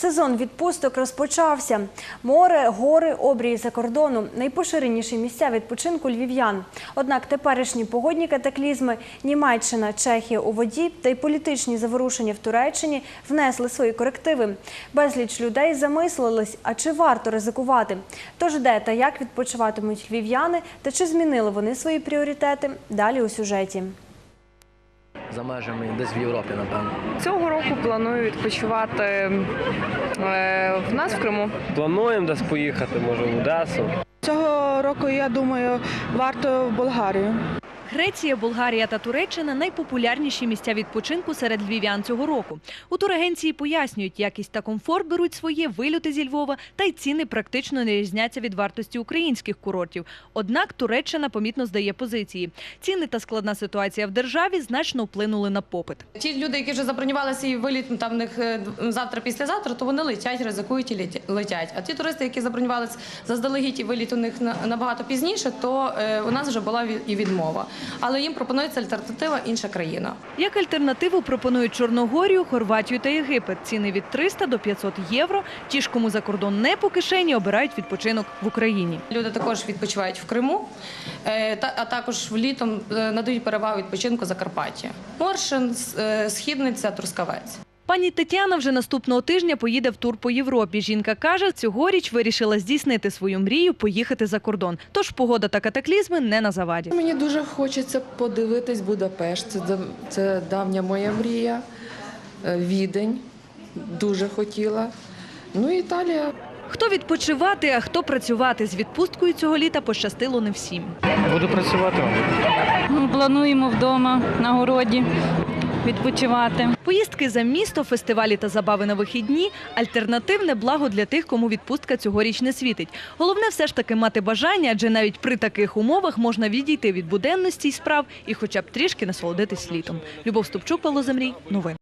Сезон відпусток розпочався. Море, гори, обрії за кордону найпоширеніші місця відпочинку львів'ян. Однак теперішні погодні катаклізми, Німеччина, Чехія у воді та й політичні заворушення в Туреччині внесли свої корективи. Безліч людей замислились, а чи варто ризикувати? Тож де та як відпочиватимуть львів'яни та чи змінили вони свої пріоритети? Далі у сюжеті. За межами десь в Європі, напевно. Цього року планую відпочивати е, в нас в Криму. Плануємо десь поїхати, може в Одесу. Цього року, я думаю, варто в Болгарію. Греція, Болгарія та Туреччина найпопулярніші місця відпочинку серед львів'ян цього року. У турагенції пояснюють, якість та комфорт беруть своє вильоти зі Львова, та й ціни практично не різняться від вартості українських курортів. Однак Туреччина помітно здає позиції. Ціни та складна ситуація в державі значно вплинули на попит. Ті люди, які вже забронювали свій виліт, ну, там в них е, завтра, післязавтра, то вони летять, ризикують і летя- летять. А ті туристи, які забронювали заздалегідь і виліт у них на- набагато пізніше, то е, у нас вже була і відмова. Але їм пропонується альтернатива інша країна. Як альтернативу пропонують Чорногорію, Хорватію та Єгипет. Ціни від 300 до 500 євро. Ті ж, кому за кордон не по кишені, обирають відпочинок в Україні. Люди також відпочивають в Криму, е, а також влітом е, надають перевагу відпочинку Закарпаття. Моршин, е, Східниця, Трускавець. Пані Тетяна вже наступного тижня поїде в тур по Європі. Жінка каже, цьогоріч вирішила здійснити свою мрію поїхати за кордон. Тож погода та катаклізми не на заваді. Мені дуже хочеться подивитись Будапешт. Це, це давня моя мрія. Е, Відень дуже хотіла. Ну і Італія. Хто відпочивати, а хто працювати з відпусткою цього літа пощастило не всім. Буду працювати. Ну, Плануємо вдома на городі відпочивати. Поїздки за місто, фестивалі та забави на вихідні альтернативне благо для тих, кому відпустка цьогоріч не світить. Головне все ж таки мати бажання, адже навіть при таких умовах можна відійти від буденності й справ і хоча б трішки насолодитись літом. Любов Ступчук, Павло Земрій, новини.